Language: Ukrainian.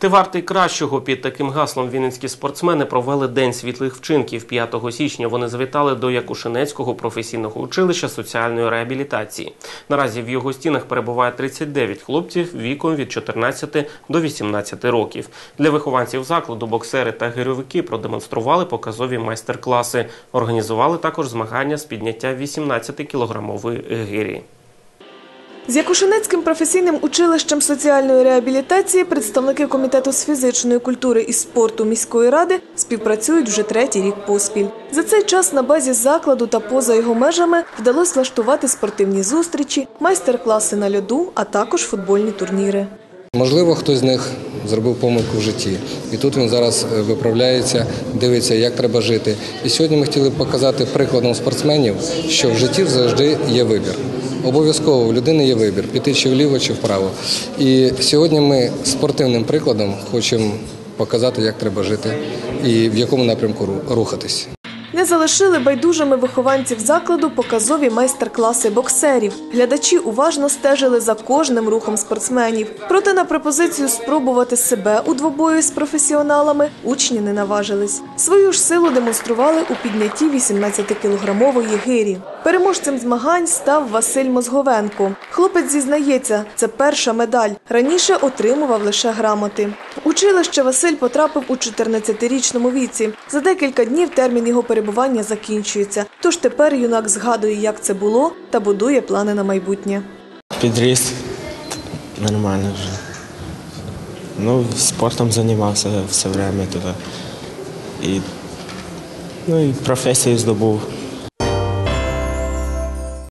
Ти вартий кращого під таким гаслом вінницькі спортсмени провели День світлих вчинків 5 січня. Вони завітали до Якушинецького професійного училища соціальної реабілітації. Наразі в його стінах перебуває 39 хлопців віком від 14 до 18 років. Для вихованців закладу боксери та гирьовики продемонстрували показові майстер-класи. Організували також змагання з підняття 18-кілограмової гирі. З Якушинецьким професійним училищем соціальної реабілітації представники комітету з фізичної культури і спорту міської ради співпрацюють вже третій рік поспіль. За цей час на базі закладу та поза його межами вдалося влаштувати спортивні зустрічі, майстер-класи на льоду, а також футбольні турніри. Можливо, хтось з них зробив помилку в житті, і тут він зараз е, виправляється, дивиться, як треба жити. І сьогодні ми хотіли показати прикладом спортсменів, що в житті завжди є вибір. Обов'язково в людини є вибір піти чи вліво, чи вправо. І сьогодні ми спортивним прикладом хочемо показати, як треба жити і в якому напрямку рухатись. Не залишили байдужими вихованців закладу показові майстер-класи боксерів. Глядачі уважно стежили за кожним рухом спортсменів. Проте на пропозицію спробувати себе у двобої з професіоналами учні не наважились. Свою ж силу демонстрували у піднятті 18-кілограмової гирі. Переможцем змагань став Василь Мозговенко. Хлопець зізнається, це перша медаль. Раніше отримував лише грамоти. Училище Василь потрапив у 14-річному віці. За декілька днів термін його перебування закінчується. Тож тепер юнак згадує, як це було, та будує плани на майбутнє. Підріс нормально вже. Ну, спортом займався все время туди. І, ну, і професію здобув.